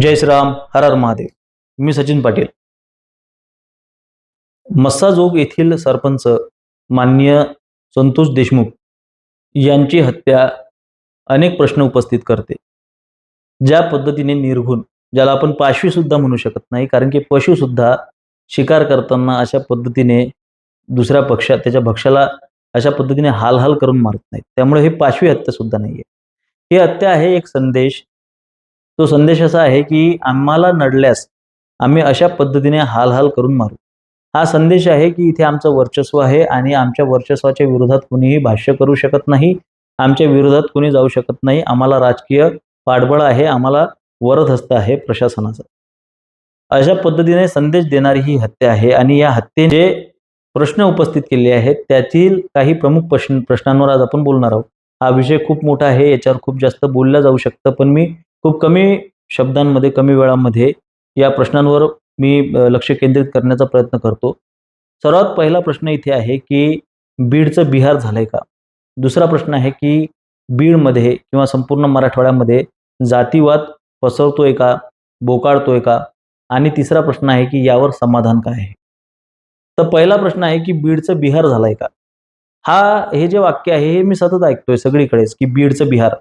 जय श्रीराम हर हर महादेव. मी सचिन पाटील. मस्साजोग येथील सरपंच माननीय संतोष देशमुख यांची हत्या अनेक प्रश्न उपस्थित करते. ज्या पद्धतीने निर्घुण ज्याला आपण पाशवी सुद्धा म्हणू शकत नाही कारण की पशु सुद्धा शिकार करताना अशा पद्धतीने दुसऱ्या पक्षात त्याच्या भक्ष्याला अशा पद्धतीने हालहाल करून मारत नाहीत. त्यामुळे हे पाशवी हत्या सुद्धा नाहीये. ही हत्या आहे एक संदेश तो संदेश असा आहे की आम्हाला नडल्यास आम्ही अशा पद्धतीने हाल हाल करून मारू. हा संदेश आहे की इथे आमचं वर्चस्व आहे आणि आमच्या वर्चस्वाच्या विरोधात कुणीही भाष्य करू शकत नाही आमच्या विरोधात कुणी जाऊ शकत नाही आम्हाला राजकीय पाठबळ आहे आम्हाला वरदहस्त आहे प्रशासनाचा. अशा पद्धतीने संदेश देणारी ही हत्या आहे आणि या हत्येने प्रश्न उपस्थित केले आहेत त्यातील काही प्रमुख प्रश्न प्रश्नांवर आज आपण बोलणार आहोत. हा विषय खूप मोठा आहे याच्यावर खूप जास्त बोलला जाऊ शकतं पण मी खूप कमी शब्दांमध्ये कमी वेळामध्ये या प्रश्नांवर मी लक्ष केंद्रित करण्याचा प्रयत्न करतो. सर्वात पहिला प्रश्न इथे आहे की बीडचं बिहार झालंय का? दुसरा प्रश्न आहे की बीडमध्ये किंवा संपूर्ण मराठवाड्यामध्ये जातीवाद पसरतोय का? बोकाळतोय का? आणि तिसरा प्रश्न आहे की यावर समाधान काय आहे? तर पहिला प्रश्न आहे की बीडचं बिहार झालंय का? हा हे जे वाक्य आहे हे मी सतत ऐकतोय सगळीकडेच की बीडचं बिहार.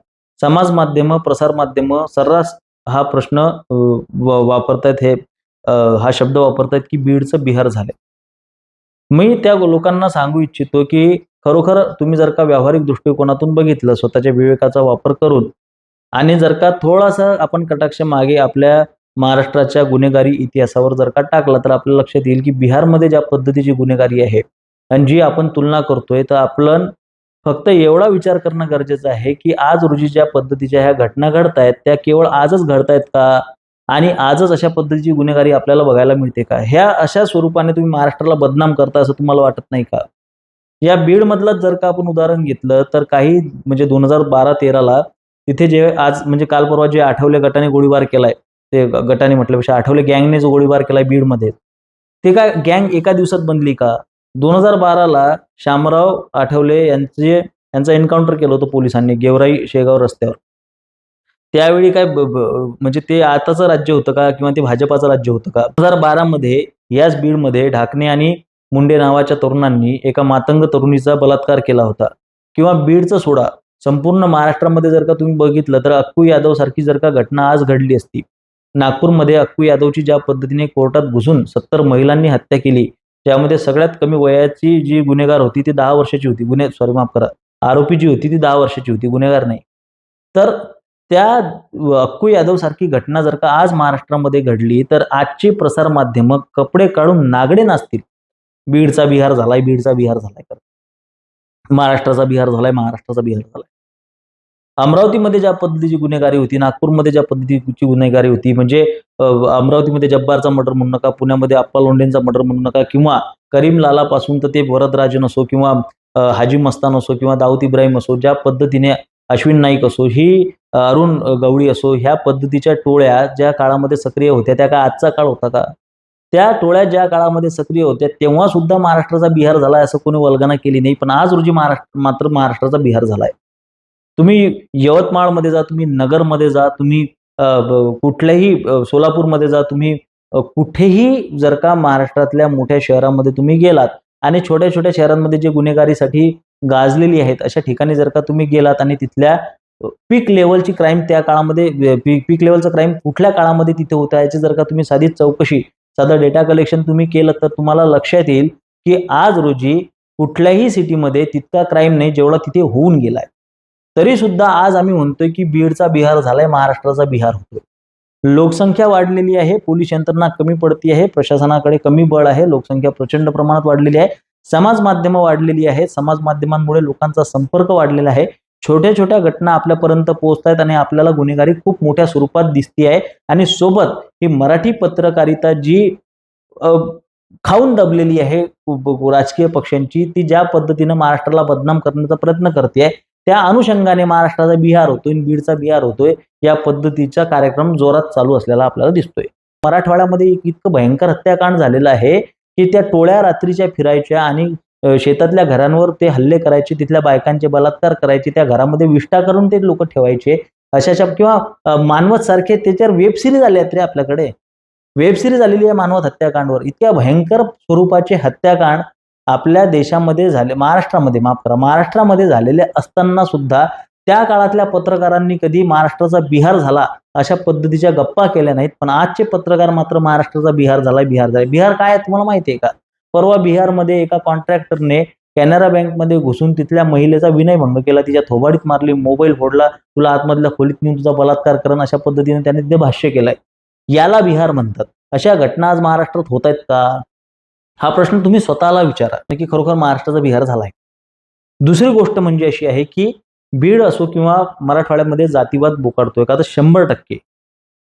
समाज माध्यम प्रसार माध्यम सर्रास हा प्रश्न वापरतायत हे हा शब्द वापरतायत की बीडचं बिहार झाले मी त्या लोकांना सांगू इच्छितो की खरोखर तुम्ही जर का व्यावहारिक दृष्टिकोनातून बघितलं स्वतःच्या विवेकाचा वापर करून आणि जर का थोडासा आपण कटाक्ष मागे आपल्या महाराष्ट्राच्या गुन्हेगारी इतिहासावर जर का टाकला तर आपल्या लक्षात येईल की बिहारमध्ये ज्या पद्धतीची गुन्हेगारी आहे आणि जी आपण तुलना करतोय तर आपण फक्त एवढा विचार करणं गरजेचं आहे की आज रोजी ज्या पद्धतीच्या ह्या घटना घडतायत त्या केवळ आजच घडतायत का? आणि आजच अशा पद्धतीची गुन्हेगारी आपल्याला बघायला मिळते का? ह्या अशा स्वरूपाने तुम्ही महाराष्ट्राला बदनाम करता असं तुम्हाला वाटत नाही का? या बीडमधलं जर का आपण उदाहरण घेतलं तर काही म्हणजे दोन हजार बारा तेराला तिथे जे आज म्हणजे काल परवा जे आठवले गटाने गोळीबार केलाय ते गटाने म्हटल्यापेक्षा आठवले गँगने जो गोळीबार केलाय बीडमध्ये. ते काय गँग एका दिवसात बनली का? दोन हजार बाराला श्यामराव आठवले यांचे यांचं एन्काउंटर केलं होतं पोलिसांनी गेवराई शेगाव रस्त्यावर. त्यावेळी काय म्हणजे ते आताचं राज्य होतं का किंवा ते भाजपाचं राज्य होतं का? दोन हजार बारामध्ये याच बीडमध्ये ढाकणे आणि मुंडे नावाच्या तरुणांनी एका मातंग तरुणीचा बलात्कार केला होता. किंवा बीडचा सोडा. संपूर्ण महाराष्ट्रामध्ये जर का तुम्ही बघितलं तर अक्कू यादव सारखी जर का घटना आज घडली असती. नागपूरमध्ये अक्कू यादवची ज्या पद्धतीने कोर्टात घुसून सत्तर महिलांनी हत्या केली त्यामध्ये सगळ्यात कमी वयाची जी गुन्हेगार होती ती दहा वर्षाची होती. गुन्हे सॉरी माफ करा. आरोपी जी होती ती दहा वर्षाची होती. गुन्हेगार नाही. तर त्या अक्कू यादव सारखी घटना जर का आज महाराष्ट्रामध्ये घडली तर आजची प्रसार माध्यमं कपडे काढून नागडे नाचतील. बीडचा बिहार झालाय बीडचा बिहार झालाय कर महाराष्ट्राचा बिहार झालाय महाराष्ट्राचा बिहार झालाय. अमरावतीमध्ये ज्या पद्धतीची गुन्हेगारी होती नागपूरमध्ये ज्या पद्धतीची गुन्हेगारी होती म्हणजे अमरावतीमध्ये जब्बारचा मर्डर म्हणू नका पुण्यामध्ये अप्पा लोंढेंचा मर्डर म्हणू नका किंवा करीम लालापासून तर ते वरदराजन असो किंवा हाजी मस्तान असो किंवा दाऊद इब्राहिम असो ज्या पद्धतीने अश्विन नाईक असो ही अरुण गवळी असो ह्या पद्धतीच्या टोळ्या ज्या काळामध्ये सक्रिय होत्या त्या का आजचा काळ होता का? त्या टोळ्या ज्या काळामध्ये सक्रिय होत्या तेव्हा सुद्धा महाराष्ट्राचा बिहार झाला असं कोणी वल्गना केली नाही पण आज रोजी महाराष्ट्र मात्र महाराष्ट्राचा बिहार झालाय. तुम्ही यवतमाळमध्ये जा तुम्ही नगरमध्ये जा तुम्ही कुठल्याही सोलापूरमध्ये जा तुम्ही कुठेही जर का महाराष्ट्रातल्या मोठ्या शहरामध्ये तुम्ही गेलात आणि छोट्या छोट्या शहरांमध्ये जे गुन्हेगारीसाठी गाजलेली आहेत अशा ठिकाणी जर का तुम्ही गेलात आणि तिथल्या पीक लेवलची क्राईम त्या काळामध्ये पीक लेवलचा लेवलचं क्राईम कुठल्या काळामध्ये तिथे होतं याची जर का तुम्ही साधी चौकशी साधं डेटा कलेक्शन तुम्ही केलं तर तुम्हाला लक्षात येईल की आज रोजी कुठल्याही सिटीमध्ये तितका क्राईम नाही जेवढा तिथे होऊन गेलाय. तरी सुद्धा आज आम्ही म्हणतोय की बीडचा बिहार झालाय महाराष्ट्राचा बिहार होतोय. लोकसंख्या वाढलेली आहे पोलीस यंत्रणा कमी पडती आहे प्रशासनाकडे कमी बळ आहे लोकसंख्या प्रचंड प्रमाणात वाढलेली आहे. समाज माध्यमं वाढलेली आहे समाज माध्यमांमुळे लोकांचा संपर्क वाढलेला आहे. छोट्या छोट्या घटना आपल्यापर्यंत पोहोचत आहेत आणि आपल्याला गुन्हेगारी खूप मोठ्या स्वरूपात दिसते आहे. आणि सोबत ही मराठी पत्रकारिता जी खाऊन दबलेली आहे राजकीय पक्षांची ती ज्या पद्धतीनं महाराष्ट्राला बदनाम करण्याचा प्रयत्न करते त्या अनुषंगाने महाराष्ट्राचा बिहार होतोय आणि बीडचा बिहार होतोय या पद्धतीचा कार्यक्रम जोरात चालू असलेला आपल्याला दिसतोय. मराठवाड्यामध्ये एक इतकं भयंकर हत्याकांड झालेलं आहे की त्या टोळ्या रात्रीच्या फिरायच्या आणि शेतातल्या घरांवर ते हल्ले करायचे तिथल्या बायकांचे बलात्कार करायचे त्या घरामध्ये विष्ठा करून ते लोक ठेवायचे अशाच्या किंवा मानवत सारखे त्याच्यावर वेब सिरीज आले आहेत रे आपल्याकडे. वेब सिरीज आलेली आहे मानवत हत्याकांडवर. इतक्या भयंकर स्वरूपाचे हत्याकांड आपल्या देशामध्ये झाले महाराष्ट्रामध्ये माफ करा महाराष्ट्रामध्ये झालेले असताना सुद्धा त्या काळातल्या पत्रकारांनी कधी महाराष्ट्राचा बिहार झाला अशा पद्धतीच्या गप्पा केल्या नाहीत. पण आजचे पत्रकार मात्र महाराष्ट्राचा बिहार झाला बिहार झाला बिहार काय आहे तुम्हाला माहिती आहे का? परवा बिहारमध्ये एका कॉन्ट्रॅक्टरने कॅनरा बँकमध्ये घुसून तिथल्या महिलेचा विनयभंग केला. तिच्या थोबाडीत मारली मोबाईल फोडला तुला आतमधल्या खोलीत नेऊन तुझा बलात्कार करण अशा पद्धतीने त्याने ते भाष्य केलंय. याला बिहार म्हणतात. अशा घटना आज महाराष्ट्रात होत आहेत का? हा प्रश्न तुम्ही स्वतःला विचारा की खरोखर महाराष्ट्राचा बिहार आहे दुसरी गोष्ट म्हणजे अशी आहे की बीड असो किंवा मराठवाड्यामध्ये जातीवाद बोकाडतोय का तर शंभर टक्के.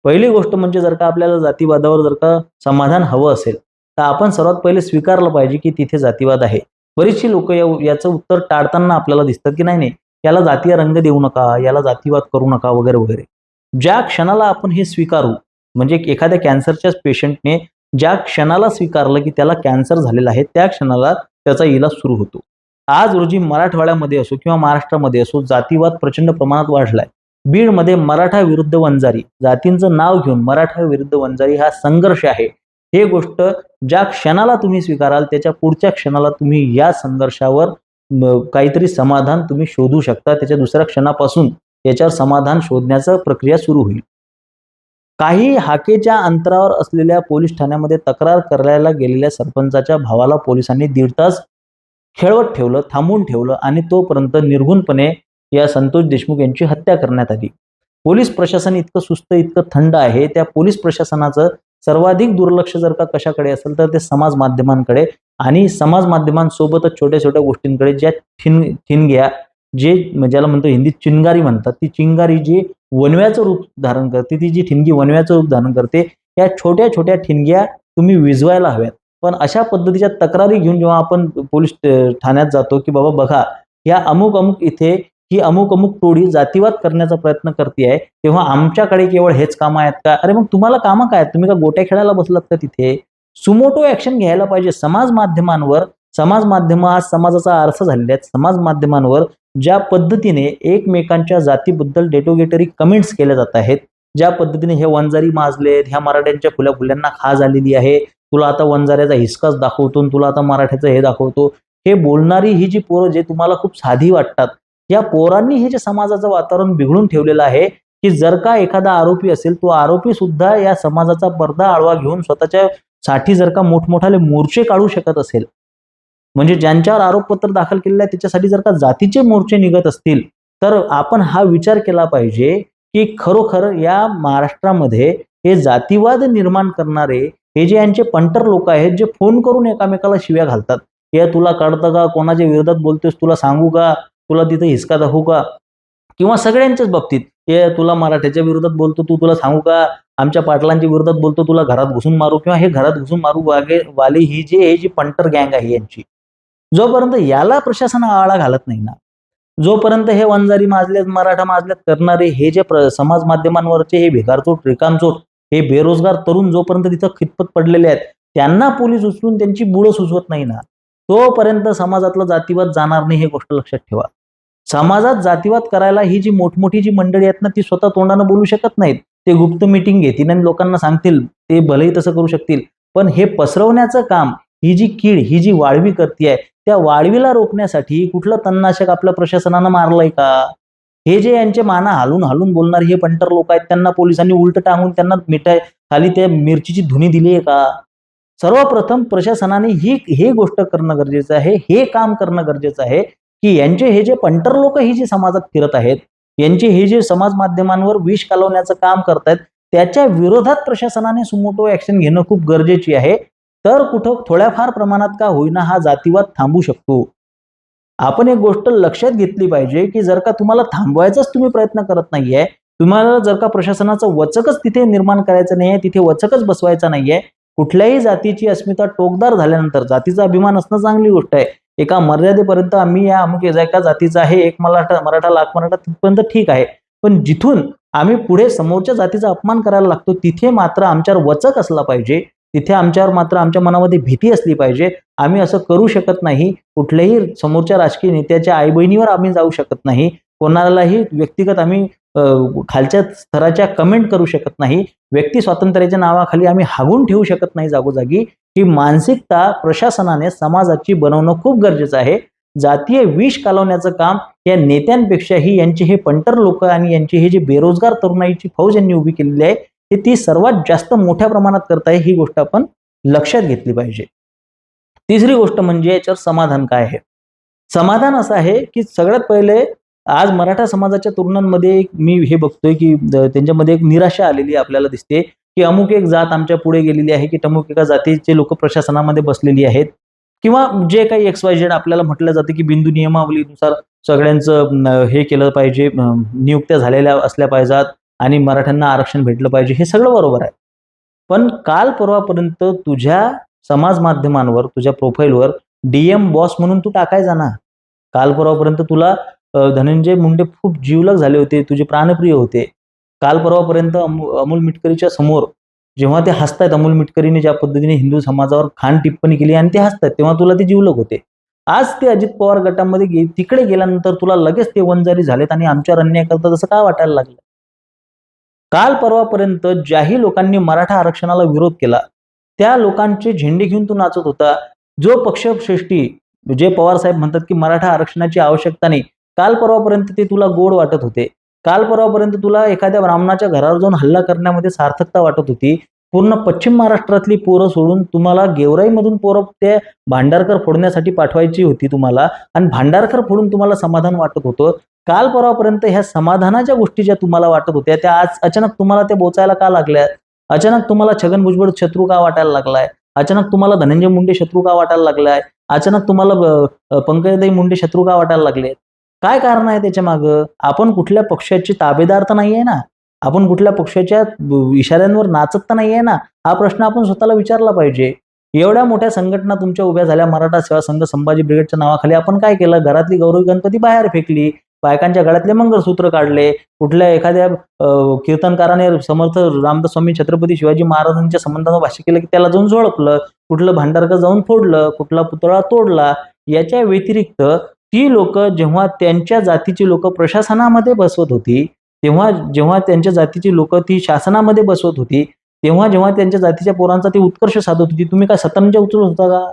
पहिली गोष्ट म्हणजे जर का आपल्याला जातीवादावर जर का समाधान हवं असेल तर आपण सर्वात पहिले स्वीकारलं पाहिजे की तिथे जातीवाद आहे. बरीचशी लोक याचं उत्तर टाळताना आपल्याला दिसतात की नाही नाही याला जातीय रंग देऊ नका याला जातीवाद करू नका वगैरे वगैरे. ज्या क्षणाला आपण हे स्वीकारू म्हणजे एखाद्या कॅन्सरच्याच पेशंटने ज्या क्षणाला स्वीकारलं की त्याला कॅन्सर झालेला आहे त्या क्षणाला त्याचा इलाज सुरू होतो. आज रोजी मराठवाड्यामध्ये असो किंवा महाराष्ट्रामध्ये असो जातीवाद प्रचंड प्रमाणात वाढलाय. बीडमध्ये मराठा विरुद्ध वंजारी जातींचं नाव घेऊन मराठा विरुद्ध वंजारी हा संघर्ष आहे. हे गोष्ट ज्या क्षणाला तुम्ही स्वीकाराल त्याच्या पुढच्या क्षणाला तुम्ही या संघर्षावर काहीतरी समाधान तुम्ही शोधू शकता. त्याच्या दुसऱ्या क्षणापासून याच्यावर समाधान शोधण्याचा प्रक्रिया सुरू होईल. काही हाकेच्या अंतरावर असलेल्या पोलीस ठाण्यामध्ये तक्रार करायला गेलेल्या सरपंचाच्या भावाला पोलिसांनी दीड तास खेळवत ठेवलं थांबून ठेवलं आणि तोपर्यंत निर्घूनपणे या संतोष देशमुख यांची हत्या करण्यात आली. पोलीस प्रशासन इतकं सुस्त इतकं थंड आहे त्या पोलीस प्रशासनाचं सर्वाधिक दुर्लक्ष जर का कशाकडे असेल तर ते समाज माध्यमांकडे आणि समाज माध्यमांसोबतच छोट्या छोट्या गोष्टींकडे ज्या ठिन ठिणग्या जे ज्याला म्हणतो हिंदीत चिंगारी म्हणतात ती चिंगारी जी वनव्याचं रूप धारण करते. ती जी ठिणगी वनव्याचं रूप धारण करते या छोट्या छोट्या ठिणग्या तुम्ही विजवायला हव्यात. पण अशा पद्धतीच्या तक्रारी घेऊन जेव्हा आपण पोलीस ठाण्यात जातो की बाबा बघा या अमुक अमुक इथे ही अमुक अमुक टोळी जातीवाद करण्याचा प्रयत्न करते आहे तेव्हा आमच्याकडे केवळ हेच कामं आहेत का? अरे मग तुम्हाला कामं काय तुम्ही का गोट्या खेळायला बसलात का तिथे? सुमोटो ऍक्शन घ्यायला पाहिजे. समाज माध्यमांवर समाज माध्यम आज समाजाचा आरसा झालेले आहेत समाज माध्यमांवर ज्या पद्धतीने एकमेकांच्या जातीबद्दल डेटोगेटरी कमेंट्स केल्या जात आहेत ज्या पद्धतीने हे वंजारी माजलेत ह्या मराठ्यांच्या फुल्या फुल्यांना खा झालेली आहे तुला आता वंजाऱ्याचा हिसकाच दाखवतो तुला आता मराठ्याचं हे दाखवतो हे बोलणारी ही जी पोरं जे तुम्हाला खूप साधी वाटतात या पोरांनी हे जे समाजाचं वातावरण बिघडून ठेवलेलं आहे की जर का एखादा आरोपी असेल तो आरोपी सुद्धा या समाजाचा पडदा आळवा घेऊन स्वतःच्या साठी जर का मोठमोठाले मोर्चे काढू शकत असेल म्हणजे ज्यांच्यावर आरोपपत्र दाखल केलेलं आहे त्याच्यासाठी जर का जातीचे मोर्चे निघत असतील तर आपण हा विचार केला पाहिजे की खरोखर या महाराष्ट्रामध्ये हे जातीवाद निर्माण करणारे हे जे यांचे पंटर लोक आहेत जे फोन करून एकामेकाला शिव्या घालतात. या तुला कळतं का? कोणाच्या विरोधात बोलतोस तुला सांगू का? तुला तिथे हिसका दाखवू का? किंवा सगळ्यांच्याच बाबतीत हे तुला मराठ्याच्या विरोधात बोलतो तू तुला सांगू का? आमच्या पाटलांच्या विरोधात बोलतो तुला घरात घुसून मारू किंवा हे घरात घुसून मारू वागे वाले ही जे हे जी पंटर गँग आहे यांची. जोपर्यंत याला प्रशासन आळा घालत नाही ना जोपर्यंत हे वंजारी माजल्यात मराठा माजल्यात करणारे हे जे समाज माध्यमांवरचे हे भिकारचोट रिकामचोट हे बेरोजगार तरुण जोपर्यंत तिथं खितपत पडलेले आहेत त्यांना पोलीस उचलून त्यांची बुडं सुचवत नाही ना तोपर्यंत समाजातला जातीवाद जाणार नाही हे गोष्ट लक्षात ठेवा. समाजात जातीवाद करायला ही जी मोठमोठी जी मंडळी आहेत ना ती स्वतः तोंडानं बोलू शकत नाहीत. ते गुप्त मिटिंग घेतील आणि लोकांना सांगतील ते भलेही तसं करू शकतील. पण हे पसरवण्याचं काम ही जी कीड ही जी वाळवी करते आहे त्या वाळवीला रोखण्यासाठी कुठलं तणनाशक आपल्या प्रशासनानं मारलंय का? हे जे यांचे माना हालून हालून बोलणारे हे पंटर लोक आहेत त्यांना पोलिसांनी उलट टांगून त्यांना मिठाय खाली त्या मिरचीची धुनी दिली आहे का? सर्वप्रथम प्रशासनाने ही हे गोष्ट करणं गरजेचं आहे हे काम करणं गरजेचं आहे की यांचे हे जे पंटर लोक ही जे समाजात फिरत आहेत यांचे हे जे समाज माध्यमांवर विष कालवण्याचं काम करतायत त्याच्या विरोधात प्रशासनाने सुमोटो ऍक्शन घेणं खूप गरजेची आहे. तर कुठं थोड्याफार प्रमाणात का होईना हा जातीवाद थांबू शकतो? आपण एक गोष्ट लक्षात घेतली पाहिजे की जर का तुम्हाला थांबवायचाच तुम्ही प्रयत्न करत नाहीये तुम्हाला जर का प्रशासनाचं वचकच तिथे निर्माण करायचं नाहीये तिथे वचकच बसवायचा नाहीये कुठल्याही जातीची अस्मिता टोकदार झाल्यानंतर जातीचा अभिमान असणं चांगली गोष्ट आहे. एका मर्यादेपर्यंत आम्ही या अमुक एका जातीचा आहे एक मराठा मराठा लाख मराठा तिथपर्यंत ठीक आहे. पण जिथून आम्ही पुढे समोरच्या जातीचा अपमान करायला लागतो तिथे मात्र आमच्यावर वचक असला पाहिजे. तिथे आमच्यावर मात्र आमच्या मनामध्ये भीती असली पाहिजे. आम्ही असं करू शकत नाही. कुठल्याही समोरच्या राजकीय नेत्याच्या आई बहिणीवर आम्ही जाऊ शकत नाही. कोणालाही व्यक्तिगत आम्ही खालच्या स्तराच्या कमेंट करू शकत नाही. व्यक्ती स्वातंत्र्याच्या नावाखाली आम्ही हागून ठेवू शकत नाही जागोजागी. ही मानसिकता प्रशासनाने समाजाची बनवणं खूप गरजेचं आहे. जातीय विष कालवण्याचं काम या नेत्यांपेक्षाही यांचे हे पंटर लोक आणि यांची हे जे बेरोजगार तरुणाईची फौज यांनी उभी केलेली आहे हे ती सर्वात जास्त मोठ्या प्रमाणात करत आहे ही गोष्ट आपण लक्षात घेतली पाहिजे. तिसरी गोष्ट म्हणजे याच्यावर समाधान काय आहे? समाधान असं आहे की सगळ्यात पहिले आज मराठा समाजाच्या तरुणांमध्ये मी हे बघतोय की त्यांच्यामध्ये एक निराशा आलेली आपल्याला दिसते की अमुक एक जात आमच्या पुढे गेलेली आहे की अमुक एका जातीचे लोक प्रशासनामध्ये बसलेली आहेत. किंवा जे काही एक्स वाय झेड आपल्याला म्हटलं जातं की बिंदू नियमावलीनुसार सगळ्यांचं हे केलं पाहिजे नियुक्त्या झालेल्या असल्या पाहिजेत. आणि मराठ्यांना आरक्षण भेटलं पाहिजे हे सगळं बरोबर आहे. पण काल परवापर्यंत तुझ्या समाज माध्यमांवर तुझ्या प्रोफाईलवर डीएम बॉस म्हणून तू टाकायचा ना. काल परवापर्यंत तुला धनंजय मुंडे खूप जीवलग झाले होते तुझे प्राणप्रिय होते. काल परवापर्यंत अमोल मिटकरीच्या समोर जेव्हा ते हसतायत अमोल मिटकरीने ज्या पद्धतीने हिंदू समाजावर खान टिप्पणी केली आणि ते हसतायत तेव्हा तुला ते जीवलग होते. आज ते अजित पवार गटामध्ये गे तिकडे गेल्यानंतर तुला लगेच ते वंजारी झालेत आणि आमच्यावर अन्याय करता तसं का वाटायला लागलं? काल परवापर्यंत ज्याही लोकांनी मराठा आरक्षणाला विरोध केला त्या लोकांचे झेंडे घेऊन तो नाचत होता. जो पक्षश्रेष्ठी जे पवार साहेब म्हणतात की मराठा आरक्षणाची आवश्यकता नाही. काल परवापर्यंत ते तुला गोड वाटत होते. काल परवापर्यंत तुला एखाद्या ब्राह्मणाच्या घरावर जाऊन हल्ला करण्यामध्ये सार्थकता वाटत होती. पूर्ण पश्चिम महाराष्ट्रातली पोरं सोडून तुम्हाला गेवराईमधून पोरं ते भांडारकर फोडण्यासाठी पाठवायची होती तुम्हाला. आणि भांडारकर फोडून तुम्हाला समाधान वाटत होतं. काल परवापर्यंत ह्या समाधानाच्या गोष्टी ज्या तुम्हाला वाटत होत्या त्या आज अचानक तुम्हाला त्या बोचायला का लागल्या? अचानक तुम्हाला छगन भुजबळ शत्रू का वाटायला लागलाय? अचानक तुम्हाला धनंजय मुंडे शत्रू का वाटायला लागलाय? अचानक तुम्हाला पंकजदाई मुंडे शत्रू का वाटायला लागले काय कारण आहे त्याच्या मागं? आपण कुठल्या पक्षाचे ताबेदार तर नाही आहे ना? आपण कुठल्या पक्षाच्या इशाऱ्यांवर नाचत तर नाही आहे ना? हा प्रश्न आपण स्वतःला विचारला पाहिजे. एवढ्या मोठ्या संघटना तुमच्या उभ्या झाल्या. मराठा सेवा संघ संभाजी ब्रिगेडच्या नावाखाली आपण काय केलं? घरातली गौरवी गणपती बाहेर फेकली. बायकांच्या गळ्यातले मंगळसूत्र काढले. कुठल्या एखाद्या कीर्तनकाराने समर्थ रामदास स्वामी छत्रपती शिवाजी महाराजांच्या संबंधानं भाष्य केलं की त्याला जाऊन झोडपलं कुठलं भांडारकं जाऊन फोडलं. कुठला पुतळा तोडला. याच्या व्यतिरिक्त ती लोक जेव्हा त्यांच्या जातीची लोक प्रशासनामध्ये बसवत होती तेव्हा जेव्हा त्यांच्या जातीची लोक ती शासनामध्ये बसवत होती तेव्हा जेव्हा त्यांच्या जातीच्या पोरांचा ती उत्कर्ष साधत होती तुम्ही काय सतरंजा उचलत होता का?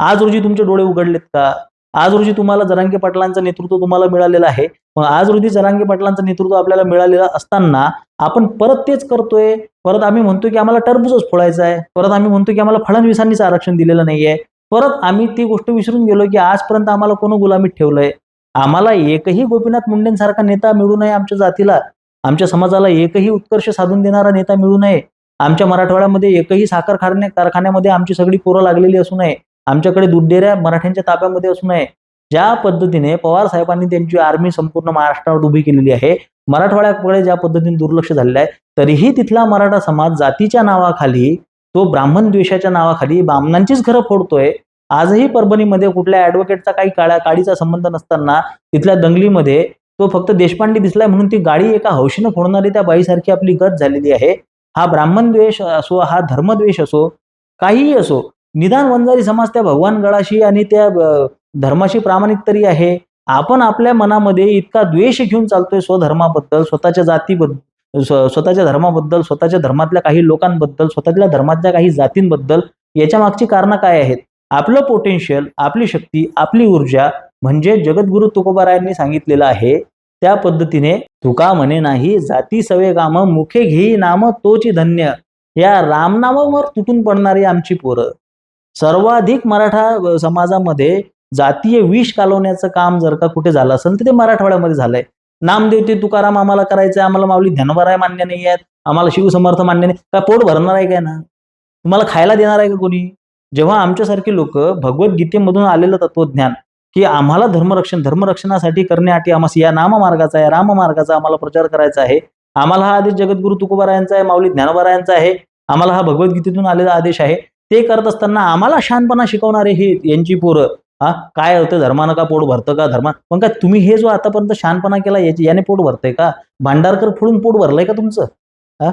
आज रोजी तुमचे डोळे उघडलेत का? आज रोजी तुम्हाला जरांगे पाटलांचं नेतृत्व तुम्हाला मिळालेलं आहे मग आज रोजी जरांगे पाटलांचं नेतृत्व आपल्याला मिळालेलं असताना आपण परत तेच करतोय. परत आम्ही म्हणतो की आम्हाला टरबूजच फोडायचा आहे. परत आम्ही म्हणतो की आम्हाला फडणवीसांनीच आरक्षण दिलेलं नाहीये. परत आम्ही ती गोष्ट विसरून गेलो की आजपर्यंत आम्हाला कोण गुलामीत ठेवलंय? आम्हाला एकही गोपीनाथ मुंडेंसारखा नेता मिळू नये आमच्या जातीला. आमच्या समाजाला एकही उत्कर्ष साधून देणारा नेता मिळू नये. आमच्या मराठवाड्यामध्ये एकही साखर कारण्या कारखान्यामध्ये आमची सगळी पोरं लागलेली असू नये. आमच्याकडे दुधडेऱ्या मराठ्यांच्या ताब्यामध्ये असू नये. ज्या पद्धतीने पवार साहेबांनी त्यांची आर्मी संपूर्ण महाराष्ट्रावर उभी केलेली आहे मराठवाड्याकडे ज्या पद्धतीने दुर्लक्ष झालेलं आहे तरीही तिथला मराठा समाज जातीच्या नावाखाली तो ब्राह्मण द्वेषाच्या नावाखाली ब्राह्मणांचीच घरं फोडतोय. आजही परभणीमध्ये कुठल्या ऍडव्होकेटचा काही काळा काडीचा संबंध नसताना तिथल्या दंगलीमध्ये तो फक्त देशपांडे दिसलाय म्हणून ती गाडी एका हौशीनं फोडणारी त्या बाईसारखी आपली गत झालेली आहे. हा ब्राह्मण द्वेष असो हा धर्मद्वेष असो काहीही असो निदान वंजारी समाज त्या भगवान गळाशी आणि त्या धर्माशी प्रामाणिक तरी आहे. आपण आपल्या मनामध्ये इतका द्वेष घेऊन चालतोय स्वधर्माबद्दल स्वतःच्या जातीबद्दल स्वतःच्या धर्माबद्दल स्वतःच्या धर्मातल्या काही लोकांबद्दल स्वतःच्या धर्मातल्या काही जातींबद्दल याच्या मागची कारणं काय आहेत? आपलं पोटेन्शियल आपली शक्ती आपली ऊर्जा म्हणजे जगद्गुरु तुकोबारायांनी सांगितलेलं आहे. त्या पद्धतीने तुका म्हणे नाही जाती सवे काम मुखे घेई नाम तोची धन्य. या रामनामावर तुटून पडणारी आमची पोरं. सर्वाधिक मराठा समाजामध्ये जातीय विष कालवण्याचं काम जर का कुठे झालं असेल तर ते मराठवाड्यामध्ये झालंय. नामदेव ते तुकाराम आम्हाला करायचंय आम्हाला माऊली धनवराय मान्य नाही आहेत आम्हाला शिवसमर्थ मान्य नाही. का पोट भरणार आहे काय ना? तुम्हाला खायला देणार आहे का कोणी? जेव्हा आमच्यासारखी लोक भगवद्गीतेमधून आलेलं तत्वज्ञान की आम्हाला धर्मरक्षण धर्मरक्षणासाठी करण्यासाठी आम्हाला या नाममार्गाचा आहे राममार्गाचा आम्हाला प्रचार करायचा आहे आम्हाला हा आदेश जगद्गुरु तुकोबारायांचा आहे माऊली ज्ञानोबारायांचा आहे आम्हाला हा भगवद्गीतेतून आलेला आदेश आहे ते करत असताना आम्हाला शानपणा शिकवणारे हे यांची पोरं हा काय होतं धर्मानं का पोट भरतं का धर्मा? पण काय तुम्ही हे जो आतापर्यंत शानपणा केला याची याने पोट भरतंय का? भांडारकर फोडून पोट भरलंय का तुमचं? हा?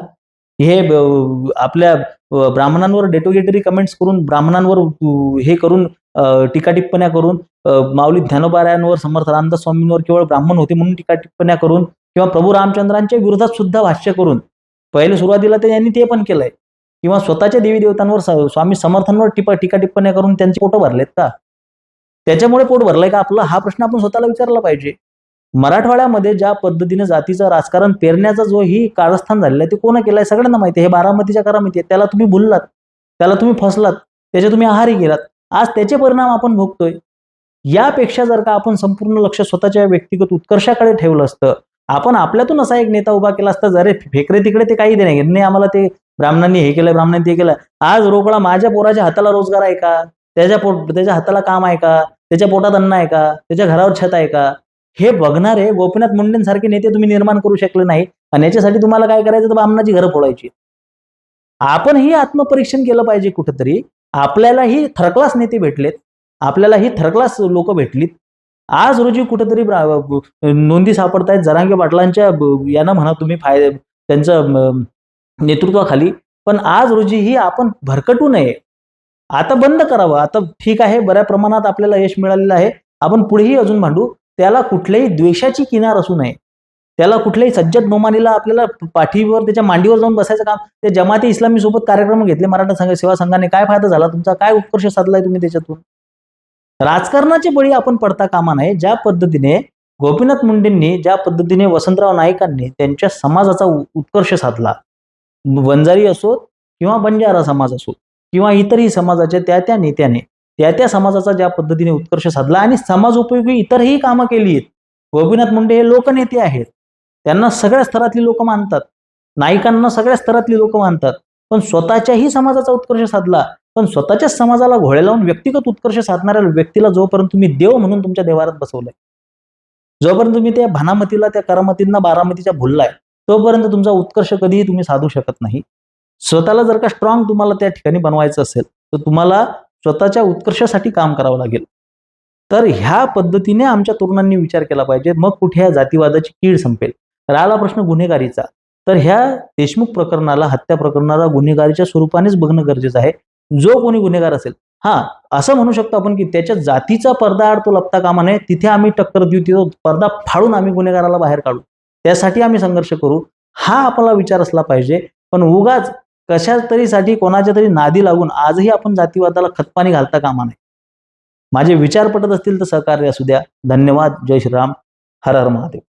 हे आपल्या ब्राह्मणांवर डेटोगेटरी कमेंट्स करून ब्राह्मणांवर हे करून टीका टिप्पण्या करून माऊली ज्ञानोबारायांवर समर्थ रामदास स्वामींवर केवळ ब्राह्मण होते म्हणून टीका टिप्पण्या करून किंवा प्रभू रामचंद्रांच्या विरोधात सुद्धा भाष्य करून पहिले सुरुवातीला ते यांनी ते पण केलंय. किंवा स्वतःच्या देवी देवतांवर स्वामी समर्थांवर टिपा टीका टिप्पण्या करून त्यांचे पोटं भरलेत का? त्याच्यामुळे पोट भरलंय का? आपला हा प्रश्न आपण स्वतःला विचारला पाहिजे. मराठवाड्यामध्ये ज्या पद्धतीने जातीचं राजकारण पेरण्याचा जो ही कारस्थान झालेलं आहे ते कोण केलंय सगळ्यांना माहिती आहे. हे बारामतीच्या करामती आहे त्याला तुम्ही भुललात. त्याला तुम्ही फसलात. त्याचे तुम्ही आहारी गेलात. आज त्याचे परिणाम आपण भोगतोय. यापेक्षा जर का आपण संपूर्ण लक्ष स्वतःच्या व्यक्तिगत उत्कर्षाकडे ठेवलं असतं आपण आपल्यातून असा एक नेता उभा केला असता जरे फेकरे तिकडे ते काही नाही नाही आम्हाला ते ब्राह्मणांनी हे केलं ब्राह्मणांनी ते केलं. आज रोकडा माझ्या पोराच्या हाताला रोजगार आहे का? त्याच्या पोट त्याच्या हाताला काम आहे का? त्याच्या पोटात अन्न आहे का? त्याच्या घरावर छत आहे का? हे बघणारे गोपीनाथ मुंडेंसारखे नेते तुम्ही निर्माण करू शकले नाही. आणि याच्यासाठी तुम्हाला काय करायचं? तर ब्राह्मणाची घरं फोडायची. आपणही आत्मपरीक्षण केलं पाहिजे कुठंतरी. आपल्यालाही थर्ड नेते भेटलेत. आपल्यालाही थर्ड लोक भेटलीत. आज रोजी कुठंतरी नोंदी सापडतायत. जरांगे पाटलांच्या यांना यानं म्हणा तुम्ही फाय त्यांचं नेतृत्वाखाली. पण आज रोजी ही आपण भरकटू नये. आता बंद करावं. आता ठीक आहे. बऱ्या प्रमाणात आपल्याला यश मिळालेलं आहे. आपण पुढेही अजून भांडू. त्याला कुठल्याही द्वेषाची किनार असू नये. त्याला कुठल्याही सज्जत नोमानीला आपल्याला पाठीवर त्याच्या मांडीवर जाऊन बसायचं काम. ते जमाती इस्लामी सोबत कार्यक्रम घेतले मराठा संघ सेवा संघाने. काय फायदा झाला तुमचा? काय उत्कर्ष साधलाय तुम्ही त्याच्यातून? राजकारणाचे बळी आपण पडता कामा नये. ज्या पद्धतीने गोपीनाथ मुंडेंनी ज्या पद्धतीने वसंतराव नाईकांनी त्यांच्या समाजाचा उत्कर्ष साधला. वंजारी असोत किंवा बंजारा समाज असो किंवा इतरही समाजाच्या त्या त्या नेत्याने त्या त्या समाजाचा ज्या पद्धतीने उत्कर्ष साधला आणि समाज उपयोगी इतरही कामं केली आहेत गोपीनाथ मुंडे हे लोकनेते आहेत. त्यांना सगळ्या स्तरातली लोक मानतात. नायकांना सगळ्या स्तरातली लोक मानतात. पण स्वतःच्याही समाजाचा उत्कर्ष साधला. पण स्वतःच्याच समाजाला घोळे लावून व्यक्तिगत उत्कर्ष साधणाऱ्या व्यक्तीला जोपर्यंत तुम्ही देव म्हणून तुमच्या देवारात बसवलंय जोपर्यंत तुम्ही त्या भानामतीला त्या करामतींना बारामतीच्या भुललाय तोपर्यंत तुमचा उत्कर्ष कधीही तुम्ही साधू शकत नाही. स्वतःला जर का स्ट्रॉंग तुम्हाला त्या ठिकाणी बनवायचं असेल तर तुम्हाला स्वतःच्या उत्कर्षासाठी काम करावं लागेल. तर ह्या पद्धतीने आमच्या तरुणांनी विचार केला पाहिजे. मग कुठे ह्या जातीवादाची कीड संपेल? राहिला प्रश्न गुन्हेगारीचा. तर ह्या देशमुख प्रकरणाला हत्या प्रकरणाला गुन्हेगारीच्या स्वरूपानेच बघणं गरजेचं आहे. जो कोणी गुन्हेगार असेल. हा असं म्हणू शकतो आपण की त्याच्या जातीचा पडदा आड तो लपता कामा नये. तिथे आम्ही टक्कर देऊ तिथं पडदा फाडून आम्ही गुन्हेगाराला बाहेर काढू. त्यासाठी आम्ही संघर्ष करू. हा आपला विचार असला पाहिजे. पण उगाच कशा तरीसाठी कोणाच्या तरी नादी लागून आजही आपण जातीवादाला खतपाणी घालता कामा नये. माझे विचार पटत असतील तर सहकार्य असू द्या. धन्यवाद. जय श्रीराम. हर हर महादेव.